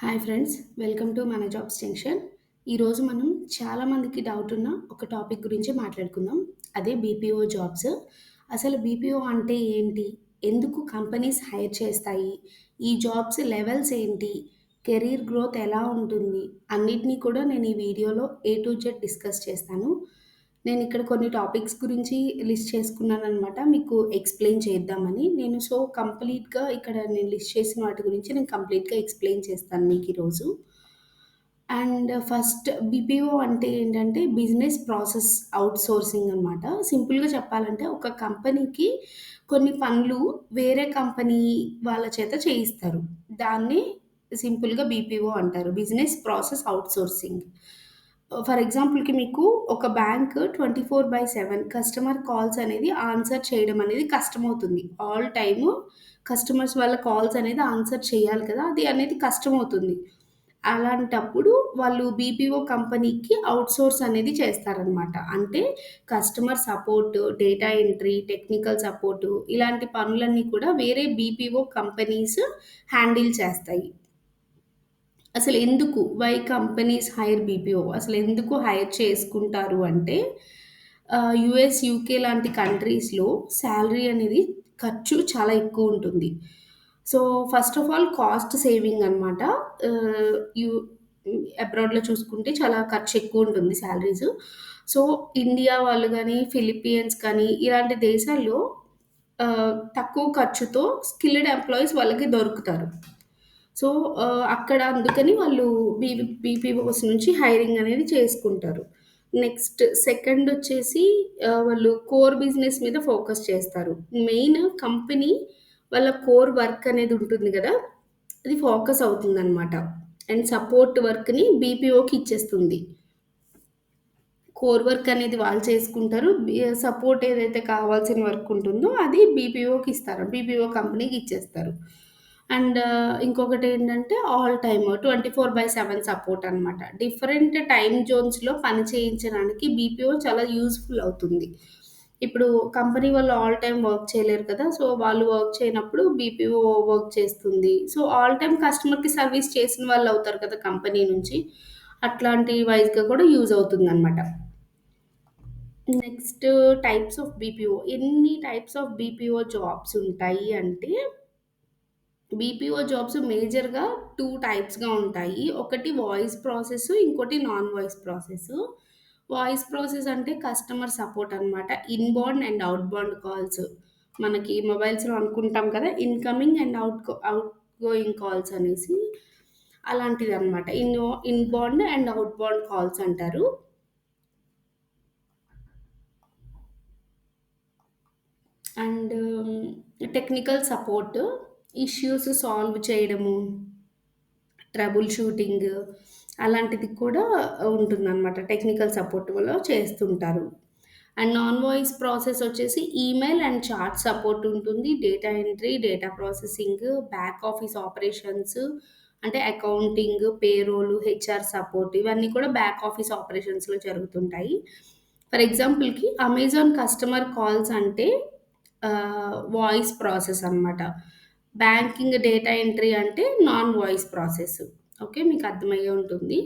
Hi friends welcome to మన jobs junction ఈరోజు మనం చాలామందికి డౌట్ ఉన్న ఒక టాపిక్ గురించి మాట్లాడుకుందాం. అదే బీపీఓ జాబ్స్ అసలు బీపీఓ అంటే ఏంటి? ఎందుకు కంపెనీస్ హైర్ చేస్తాయి? ఈ జాబ్స్ లెవెల్స్ ఏంటి? కెరీర్ గ్రోత్ ఎలా ఉంటుంది? అన్నిటినీ కూడా నేను ఈ వీడియోలో ఏ టు జెడ్ డిస్కస్ చేస్తాను. నేను ఇక్కడ కొన్ని టాపిక్స్ గురించి లిస్ట్ చేసుకున్నాను అనమాట మీకు ఎక్స్‌ప్లెయిన్ చేద్దామని. నేను సో, కంప్లీట్‌గా ఇక్కడ నేను లిస్ట్ చేసిన వాటి గురించి నేను కంప్లీట్‌గా ఎక్స్‌ప్లెయిన్ చేస్తాను మీకు ఈరోజు అండ్ ఫస్ట్ బీపీఓ అంటే ఏంటంటే, బిజినెస్ ప్రాసెస్ అవుట్సోర్సింగ్ అనమాట. సింపుల్‌గా చెప్పాలంటే, ఒక కంపెనీకి కొన్ని పనులు వేరే కంపెనీ వాళ్ళ చేత చేయిస్తారు. దాన్ని సింపుల్‌గా బీపీఓ అంటారు. బిజినెస్ ప్రాసెస్ అవుట్సోర్సింగ్ ఫర్ ఎగ్జాంపుల్‌కి మీకు ఒక బ్యాంక్ 24/7 కస్టమర్ కాల్స్ అనేది ఆన్సర్ చేయడం అనేది కష్టమవుతుంది. ఆల్ టైము కస్టమర్స్ వాళ్ళ కాల్స్ అనేది ఆన్సర్ చేయాలి కదా! అది అనేది కష్టమవుతుంది. అలాంటప్పుడు వాళ్ళు బీపీఓ కంపెనీకి అవుట్సోర్స్ అనేది చేస్తారనమాట. అంటే customer support, data entry, technical support ఇలాంటి పనులన్నీ కూడా వేరే బీపీఓ కంపెనీస్ హ్యాండిల్ చేస్తాయి. అసలు ఎందుకు? వై కంపెనీస్ హైర్ బీపీఓ అసలు ఎందుకు హైర్ చేసుకుంటారు అంటే యుఎస్ యూకే లాంటి కంట్రీస్లో శాలరీ అనేది ఖర్చు చాలా ఎక్కువ ఉంటుంది. So first of all cost saving అనమాట యూ అబ్రాడ్లో చూసుకుంటే చాలా ఖర్చు ఎక్కువ ఉంటుంది శాలరీస్ సో ఇండియా వాళ్ళు కానీ ఫిలిపియన్స్ కానీ ఇలాంటి దేశాల్లో తక్కువ ఖర్చుతో స్కిల్డ్ ఎంప్లాయీస్ వాళ్ళకి దొరుకుతారు. సో అక్కడ అందుకని వాళ్ళు బీ బీపీఓస్ నుంచి హైరింగ్ అనేది చేసుకుంటారు. నెక్స్ట్ సెకండ్ వచ్చేసి వాళ్ళు కోర్ బిజినెస్ మీద ఫోకస్ చేస్తారు. మెయిన్ కంపెనీ వాళ్ళ కోర్ వర్క్ అనేది ఉంటుంది కదా అది ఫోకస్ అవుతుంది అనమాట అండ్ సపోర్ట్ వర్క్‌ని బీపీఓకి ఇచ్చేస్తుంది. కోర్ వర్క్ అనేది వాళ్ళు చేసుకుంటారు. సపోర్ట్ ఏదైతే కావాల్సిన వర్క్ ఉంటుందో అది బీపీఓకి ఇస్తారు. బీపీఓ కంపెనీకి ఇచ్చేస్తారు. అండ్ ఇంకొకటి ఏంటంటే all time twenty four by seven support అనమాట డిఫరెంట్ టైం జోన్స్లో పని చేయించడానికి బీపీఓ చాలా యూస్ఫుల్ అవుతుంది. ఇప్పుడు కంపెనీ వాళ్ళు ఆల్ టైమ్ వర్క్ చేయలేరు కదా సో వాళ్ళు వర్క్ చేయనప్పుడు బీపీఓ వర్క్ చేస్తుంది. సో ఆల్ టైమ్ కస్టమర్కి సర్వీస్ చేసిన వాళ్ళు అవుతారు కదా కంపెనీ నుంచి అట్లాంటి వైజ్గా కూడా యూజ్ అవుతుంది అనమాట నెక్స్ట్ టైప్స్ ఆఫ్ బీపీఓ ఎన్ని టైప్స్ ఆఫ్ బీపీఓ జాబ్స్ ఉంటాయి అంటే బీపీఓ జాబ్స్ మేజర్‌గా టూ టైప్స్‌గా ఉంటాయి. ఒకటి వాయిస్ ప్రాసెస్, ఇంకోటి non voice process. Voice process అంటే కస్టమర్ సపోర్ట్ అనమాట. Inbound and outbound calls. మనకి మొబైల్స్‌లో అనుకుంటాం కదా! Incoming and out outgoing calls అనేసి. అలాంటిదనమాట. In inbound and outbound calls అంటారు. And technical support. Issues solve చేయడము, ట్రబుల్ షూటింగ్ అలాంటిది కూడా ఉంటుందన్నమాట టెక్నికల్ సపోర్ట్‌లో చేస్తుంటారు. అండ్ నాన్ వాయిస్ ప్రాసెస్ వచ్చేసి ఈమెయిల్ అండ్ చార్ట్ సపోర్ట్ ఉంటుంది. Data entry, data processing, back office operations అంటే అకౌంటింగ్, పేరోల్, హెచ్ఆర్ సపోర్ట్ ఇవన్నీ కూడా బ్యాక్ ఆఫీస్ ఆపరేషన్స్‌లో జరుగుతుంటాయి. ఫర్ ఎగ్జాంపుల్‌కి అమెజాన్ కస్టమర్ కాల్స్ అంటే వాయిస్ ప్రాసెస్ అనమాట. బ్యాంకింగ్ డేటా ఎంట్రీ అంటే నాన్ వాయిస్ ప్రాసెస్. ఓకే. మీకు అర్థమయ్యే ఉంటుంది.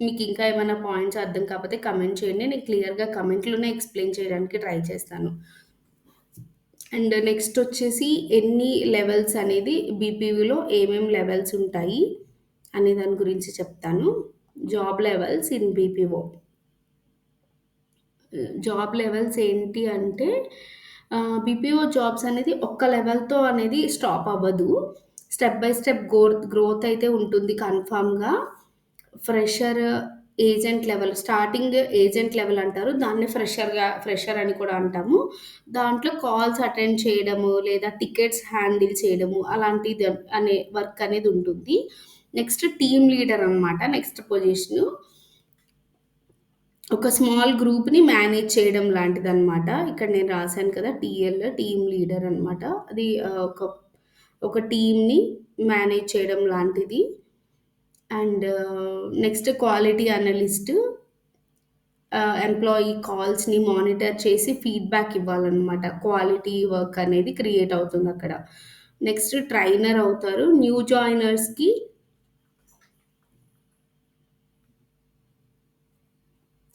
మీకు ఇంకా ఏమైనా పాయింట్స్ అర్థం కాకపోతే కమెంట్ చేయండి. నేను క్లియర్‌గా కమెంట్‌లోనే ఎక్స్‌ప్లెయిన్ చేయడానికి ట్రై చేస్తాను. అండ్ నెక్స్ట్ వచ్చేసి ఎన్ని లెవెల్స్ అనేది బీపీవీలో ఏమేమి లెవెల్స్ ఉంటాయి అనే దాని గురించి చెప్తాను. Job levels in BPO. Job levels ఏంటి అంటే బీపీఓ జాబ్స్ అనేది ఒక్క లెవెల్‌తో అనేది స్టాప్ అవ్వదు. Step by step growth growth అయితే ఉంటుంది కన్ఫర్మ్‌గా. Fresher, agent level starting agent level అంటారు. దాన్ని ఫ్రెషర్‌గా ఫ్రెషర్ అని కూడా అంటాము. దాంట్లో కాల్స్ అటెండ్ చేయడము, లేదా టికెట్స్ హ్యాండిల్ చేయడము అలాంటిది అనే వర్క్ అనేది ఉంటుంది. నెక్స్ట్ టీమ్ లీడర్ అనమాట నెక్స్ట్ పొజిషను. ఒక స్మాల్ గ్రూప్‌ని మేనేజ్ చేయడం లాంటిదనమాట. ఇక్కడ నేను రాసాను కదా! టీఎల్ టీమ్ లీడర్ అనమాట. అది ఒక ఒక టీమ్‌ని మేనేజ్ చేయడం లాంటిది. And next quality analyst employee కాల్స్‌ని monitor చేసి ఫీడ్‌బ్యాక్ ఇవ్వాలనమాట. క్వాలిటీ వర్క్ అనేది క్రియేట్ అవుతుంది అక్కడ నెక్స్ట్ ట్రైనర్ అవుతారు. న్యూ జాయినర్స్‌కి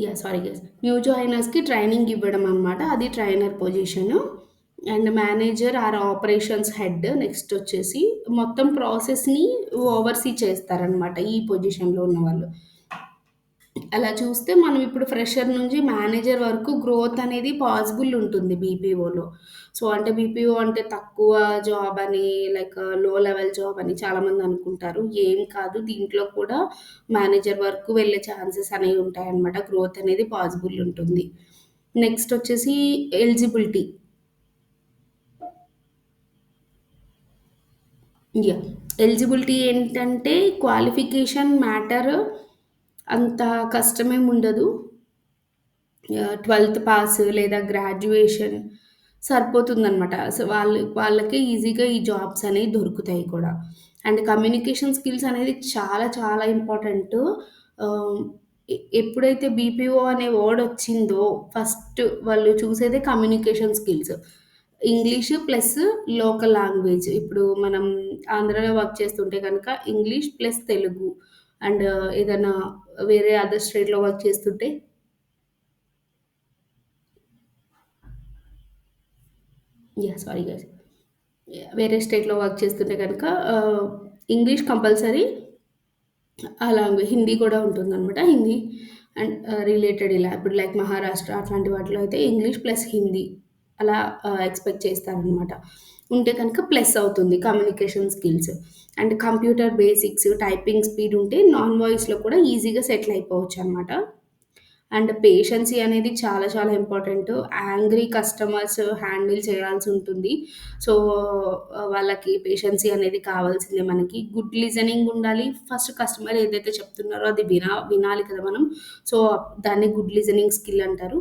యా సారీ గైస్. న్యూ జాయినర్స్‌కి ట్రైనింగ్ ఇవ్వడం అనమాట. అది trainer position. And manager or operations head next వచ్చేసి మొత్తం ప్రాసెస్‌ని ఓవర్‌సీ చేస్తారనమాట ఈ పొజిషన్‌లో ఉన్న వాళ్ళు అలా చూస్తే మనం ఇప్పుడు ఫ్రెషర్ నుంచి మేనేజర్ వరకు గ్రోత్ అనేది పాసిబుల్ ఉంటుంది బీపీఓలో. సో, అంటే బీపీఓ అంటే తక్కువ జాబ్ అని లైక్లో లెవెల్ జాబ్ అని చాలామంది అనుకుంటారు. ఏం కాదు. దీంట్లో కూడా మేనేజర్ వరకు వెళ్ళే ఛాన్సెస్ అనేవి ఉంటాయన్నమాట. గ్రోత్ అనేది పాసిబుల్ ఉంటుంది. నెక్స్ట్ వచ్చేసి ఎలిజిబిలిటీ. ఎలిజిబిలిటీ ఏంటంటే క్వాలిఫికేషన్ మ్యాటర్ అంత కష్టమేం ఉండదు ట్వెల్త్ పాస్ లేదా గ్రాడ్యుయేషన్ సరిపోతుందనమాట. సో, వాళ్ళు వాళ్ళకి ఈజీగా ఈ జాబ్స్ అనేవి దొరుకుతాయి కూడా. అండ్ కమ్యూనికేషన్ స్కిల్స్ అనేది చాలా చాలా ఇంపార్టెంట్ ఎప్పుడైతే బీపీఓ అనే వర్డ్ వచ్చిందో ఫస్ట్ వాళ్ళు చూసేదే communication skills. English plus local language. ఇప్పుడు మనం ఆంధ్రాలో వర్క్ చేస్తుంటే కనుక ఇంగ్లీష్ ప్లస్ తెలుగు. అండ్ ఏదైనా వేరే అదర్ స్టేట్‌లో వర్క్ చేస్తుంటే యా సారీ గైస్. వేరే స్టేట్‌లో వర్క్ చేస్తుంటే కనుక ఇంగ్లీష్ కంపల్సరీ. ఆ లాంగ్వేజ్ హిందీ కూడా ఉంటుందన్నమాట హిందీ అండ్ రిలేటెడ్ ఇలా ఇప్పుడు లైక్ మహారాష్ట్ర అట్లాంటి వాటిలో అయితే ఇంగ్లీష్ ప్లస్ హిందీ అలా ఎక్స్‌పెక్ట్ చేస్తారనమాట. ఉంటే కనుక ప్లస్ అవుతుంది communication skills. And computer basics, typing speed ఉంటే నాన్ వాయిస్‌లో కూడా ఈజీగా సెటిల్ అయిపోవచ్చు అనమాట అండ్ పేషెన్సీ అనేది చాలా చాలా ఇంపార్టెంట్ యాంగ్రీ కస్టమర్స్ హ్యాండిల్ చేయాల్సి ఉంటుంది సో, వాళ్ళకి పేషెన్సీ అనేది కావాల్సిందే మనకి. గుడ్ లిజనింగ్ ఉండాలి. ఫస్ట్ కస్టమర్ ఏదైతే చెప్తున్నారో అది వినా వినాలి కదా మనం. సో, దాన్ని గుడ్ లిజనింగ్ స్కిల్ అంటారు.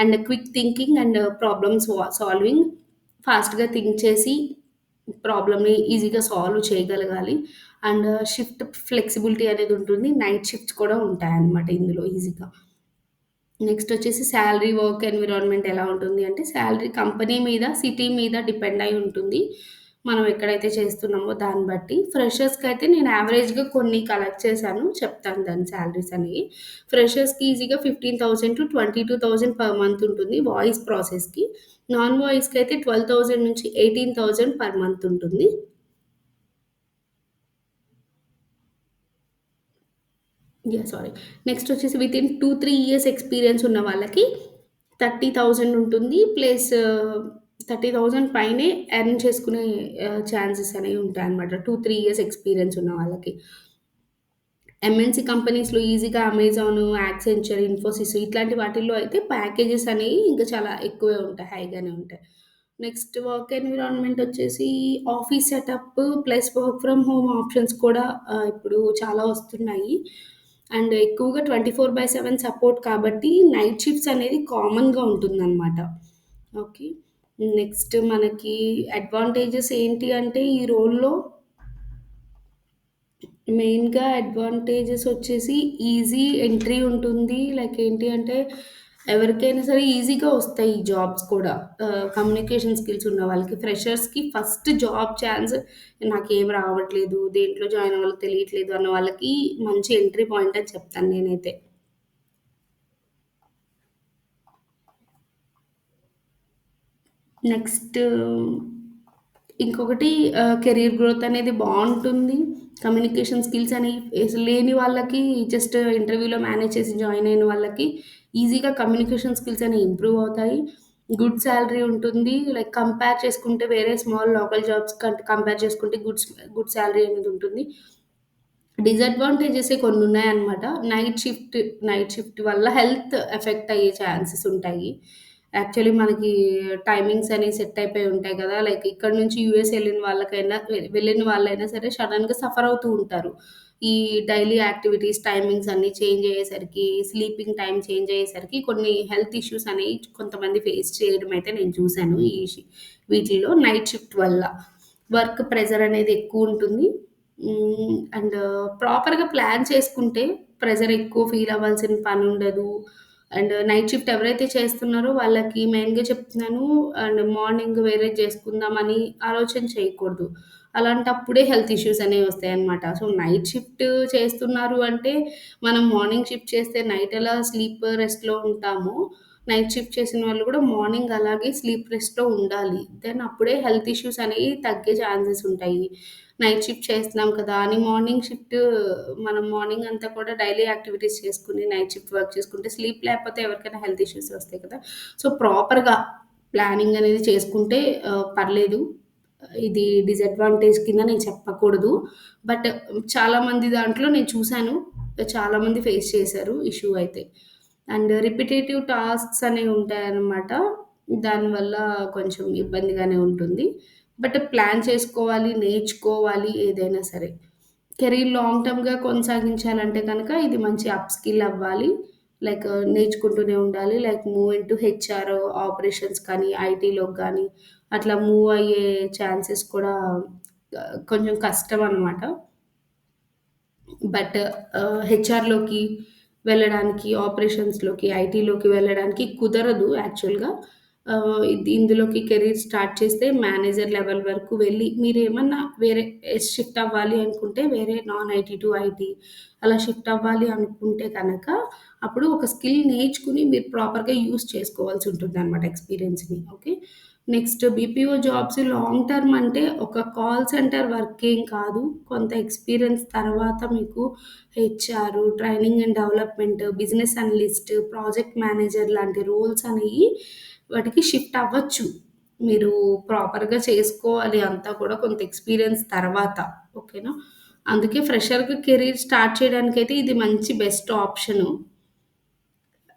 And quick thinking and problems solving ఫాస్ట్‌గా థింక్ చేసి ప్రాబ్లమ్‌ని ఈజీగా సాల్వ్ చేయగలగాలి. అండ్ షిఫ్ట్ ఫ్లెక్సిబిలిటీ అనేది ఉంటుంది. నైట్ షిఫ్ట్స్ కూడా ఉంటాయన్నమాట ఇందులో ఈజీగా. నెక్స్ట్ వచ్చేసి శాలరీ వర్క్ ఎన్విరాన్మెంట్ ఎలా ఉంటుంది అంటే శాలరీ కంపెనీ మీద, సిటీ మీద డిపెండ్ అయి ఉంటుంది. మనం ఎక్కడైతే చేస్తున్నామో దాన్ని బట్టి. ఫ్రెషర్స్కి అయితే నేను యావరేజ్‌గా కొన్ని కలెక్ట్ చేశాను. చెప్తాను దాని శాలరీస్ అనేవి. ఫ్రెషర్స్‌కి ఈజీగా 15,000-22,000 పర్ మంత్ ఉంటుంది వాయిస్ ప్రాసెస్‌కి. నాన్ వాయిస్‌కి అయితే 12,000-18,000 పర్ మంత్ ఉంటుంది. Yeah sorry. నెక్స్ట్ వచ్చేసి వితిన్ 2, 3 ఇయర్స్ ఎక్స్‌పీరియన్స్ ఉన్న వాళ్ళకి 30,000 ఉంటుంది. ప్లస్ 30,000 పైనే ఎర్న్ చేసుకునే ఛాన్సెస్ అనేవి ఉంటాయి అన్నమాట టూ త్రీ ఇయర్స్ ఎక్స్‌పీరియన్స్ ఉన్న వాళ్ళకి. ఎంఎన్‌సీ కంపెనీస్‌లో ఈజీగా అమెజాన్, యాక్సెంచర్, ఇన్ఫోసిస్ ఇట్లాంటి వాటిల్లో అయితే ప్యాకేజెస్ అనేవి ఇంకా చాలా ఎక్కువే ఉంటాయి. హైగానే ఉంటాయి. నెక్స్ట్ వర్క్ ఎన్విరాన్మెంట్ వచ్చేసి office setup plus work from home options కూడా ఇప్పుడు చాలా వస్తున్నాయి. అండ్ ఎక్కువగా 24/7 సపోర్ట్ కాబట్టి నైట్ షిఫ్ట్స్ అనేది కామన్‌గా ఉంటుందనమాట. ఓకే. నెక్స్ట్ మనకి అడ్వాంటేజెస్ ఏంటి అంటే ఈ రోల్‌లో మెయిన్‌గా అడ్వాంటేజెస్ వచ్చేసి ఈజీ ఎంట్రీ ఉంటుంది. లైక్ ఏంటి అంటే ఎవరికైనా సరే ఈజీగా వస్తాయి ఈ జాబ్స్ కూడా. కమ్యూనికేషన్ స్కిల్స్ ఉన్న వాళ్ళకి. ఫ్రెషర్స్‌కి ఫస్ట్ జాబ్ ఛాన్స్ నాకేం రావట్లేదు, దేంట్లో జాయిన్ అవ్వాలో తెలియట్లేదు అన్న వాళ్ళకి మంచి ఎంట్రీ పాయింట్ అని చెప్తాను నేనైతే. నెక్స్ట్ ఇంకొకటి కెరీర్ గ్రోత్ అనేది బాగుంటుంది కమ్యూనికేషన్ స్కిల్స్ అని లేని వాళ్ళకి జస్ట్ ఇంటర్వ్యూలో మేనేజ్ చేసి జాయిన్ అయిన వాళ్ళకి ఈజీగా కమ్యూనికేషన్ స్కిల్స్ అనేవి ఇంప్రూవ్ అవుతాయి. గుడ్ శాలరీ ఉంటుంది. లైక్ కంపేర్ చేసుకుంటే వేరే స్మాల్ లోకల్ జాబ్స్ కంటే కంపేర్ చేసుకుంటే గుడ్స్ గుడ్ శాలరీ అనేది ఉంటుంది. డిసడ్వాంటేజెస్ కొన్ని ఉన్నాయన్నమాట. నైట్ షిఫ్ట్ నైట్ షిఫ్ట్ వల్ల హెల్త్ ఎఫెక్ట్ అయ్యే ఛాన్సెస్ ఉంటాయి. యాక్చువల్లీ మనకి టైమింగ్స్ అనేవి సెట్ అయిపోయి ఉంటాయి కదా! లైక్ ఇక్కడ నుంచి యూఎస్ వెళ్ళిన వాళ్ళకైనా వెళ్ళిన వాళ్ళైనా సరే సడన్గా సఫర్ అవుతూ ఉంటారు. ఈ డైలీ యాక్టివిటీస్ టైమింగ్స్ అన్నీ చేంజ్ అయ్యేసరికి, స్లీపింగ్ టైం చేంజ్ అయ్యేసరికి కొన్ని హెల్త్ ఇష్యూస్ అనేవి కొంతమంది ఫేస్ చేయడం అయితే నేను చూశాను ఈ వీటిలో వీటిల్లో నైట్ షిఫ్ట్ వల్ల. వర్క్ ప్రెజర్ అనేది ఎక్కువ ఉంటుంది అండ్ ప్రాపర్‌గా ప్లాన్ చేసుకుంటే ప్రెషర్ ఎక్కువ ఫీల్ అవ్వాల్సిన పని ఉండదు అండ్ నైట్ షిఫ్ట్ ఎవరైతే చేస్తున్నారో వాళ్ళకి మెయిన్‌గా చెప్తున్నాను అండ్ మార్నింగ్ వేరే చేసుకుందామని ఆలోచన చేయకూడదు. అలాంటప్పుడే హెల్త్ ఇష్యూస్ అనేవి వస్తాయన్నమాట. సో, నైట్ షిఫ్ట్ చేస్తున్నారు అంటే, మనం మార్నింగ్ షిఫ్ట్ చేస్తే నైట్ ఎలా స్లీప్ రెస్ట్‌లో ఉంటామో, నైట్ షిఫ్ట్ చేసిన వాళ్ళు కూడా మార్నింగ్ అలాగే స్లీప్ రెస్ట్‌లో ఉండాలి. దెన్ అప్పుడే హెల్త్ ఇష్యూస్ అనేవి తగ్గే ఛాన్సెస్ ఉంటాయి. నైట్ షిఫ్ట్ చేస్తున్నాం కదా అని మార్నింగ్ షిఫ్ట్ మనం మార్నింగ్ అంతా కూడా డైలీ యాక్టివిటీస్ చేసుకుని నైట్ షిఫ్ట్ వర్క్ చేసుకుంటే స్లీప్ లేకపోతే ఎవరికైనా హెల్త్ ఇష్యూస్ వస్తాయి కదా! సో, ప్రాపర్‌గా ప్లానింగ్ అనేది చేసుకుంటే పర్లేదు. ఇది డిసడ్వాంటేజ్ కింద నేను చెప్పకూడదు. బట్ చాలామంది దాంట్లో నేను చూశాను చాలామంది ఫేస్ చేశారు ఇష్యూ అయితే. అండ్ రిపిటేటివ్ టాస్క్స్ అనేవి ఉంటాయన్నమాట. దానివల్ల కొంచెం ఇబ్బందిగానే ఉంటుంది. బట్ ప్లాన్ చేసుకోవాలి, నేర్చుకోవాలి ఏదైనా సరే. కెరీర్ లాంగ్ టర్మ్‌గా కొనసాగించాలంటే కనుక ఇది మంచి అప్ స్కిల్ అవ్వాలి. లైక్ నేర్చుకుంటూనే ఉండాలి. Like move into HR, operations కానీ, ఐటీలోకి కానీ అట్లా మూవ్ అయ్యే ఛాన్సెస్ కూడా కొంచెం కష్టం అనమాట. బట్ హెచ్ఆర్‌లోకి వెళ్ళడానికి, ఆపరేషన్స్‌లోకి, ఐటీలోకి వెళ్ళడానికి కుదరదు యాక్చువల్‌గా. ఇందులోకి కెరీర్ స్టార్ట్ చేస్తే మేనేజర్ లెవెల్ వరకు వెళ్ళి మీరేమన్నా వేరే షిఫ్ట్ అవ్వాలి అనుకుంటే వేరే నాన్ ఐటీ టు ఐటీ అలా షిఫ్ట్ అవ్వాలి అనుకుంటే కనుక అప్పుడు ఒక స్కిల్ నేర్చుకుని మీరు ప్రాపర్‌గా యూజ్ చేసుకోవాల్సి ఉంటుంది అనమాట ఎక్స్‌పీరియన్స్‌ని. Okay. Next BPO jobs long term అంటే ఒక కాల్ సెంటర్ వర్క్ ఏం కాదు. కొంత ఎక్స్‌పీరియన్స్ తర్వాత మీకు HR, training and development, business analyst, project manager లాంటి రోల్స్ అనేవి వాటికి షిఫ్ట్ అవ్వచ్చు. మీరు ప్రాపర్‌గా చేసుకోవాలి అంతా కూడా కొంత ఎక్స్‌పీరియన్స్ తర్వాత. ఓకేనా. అందుకే ఫ్రెషర్‌గా కెరీర్ స్టార్ట్ చేయడానికైతే ఇది మంచి బెస్ట్ ఆప్షను.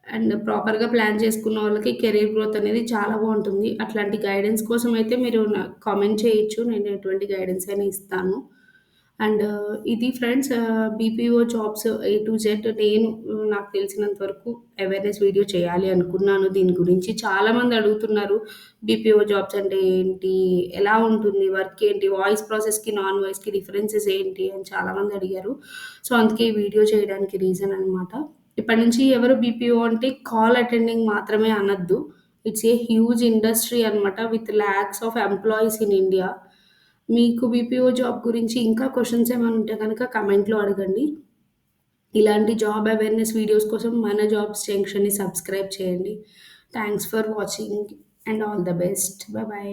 అండ్ ప్రాపర్‌గా ప్లాన్ చేసుకున్న వాళ్ళకి కెరీర్ గ్రోత్ అనేది చాలా బాగుంటుంది అట్లాంటి గైడెన్స్ కోసం అయితే మీరు నాకు కామెంట్ చేయొచ్చు. నేను ఎటువంటి గైడెన్స్ అయినా ఇస్తాను. అండ్ ఇది friends BPO jobs A to Z నేను నాకు తెలిసినంత వరకు అవేర్‌నెస్ వీడియో చేయాలి అనుకున్నాను దీని గురించి. చాలామంది అడుగుతున్నారు. బీపీఓ జాబ్స్ అంటే ఏంటి? ఎలా ఉంటుంది? వర్క్ ఏంటి? వాయిస్ ప్రాసెస్‌కి, నాన్ వాయిస్‌కి డిఫరెన్సెస్ ఏంటి? అని చాలామంది అడిగారు. సో, అందుకే ఈ వీడియో చేయడానికి రీజన్ అనమాట. ఇప్పటి నుంచి ఎవరు బీపీఓ అంటే కాల్ అటెండింగ్ మాత్రమే అనొద్దు. ఇట్స్ ఏ హ్యూజ్ ఇండస్ట్రీ అనమాట with lakhs of employees in India. మీకు బీపీఓ జాబ్ గురించి ఇంకా క్వశ్చన్స్ ఏమైనా ఉంటే కనుక కమెంట్లో అడగండి. ఇలాంటి జాబ్ అవేర్‌నెస్ వీడియోస్ కోసం మన జాబ్స్ జంక్షన్‌ని సబ్స్క్రైబ్ చేయండి. Thanks for watching and all the best. Bye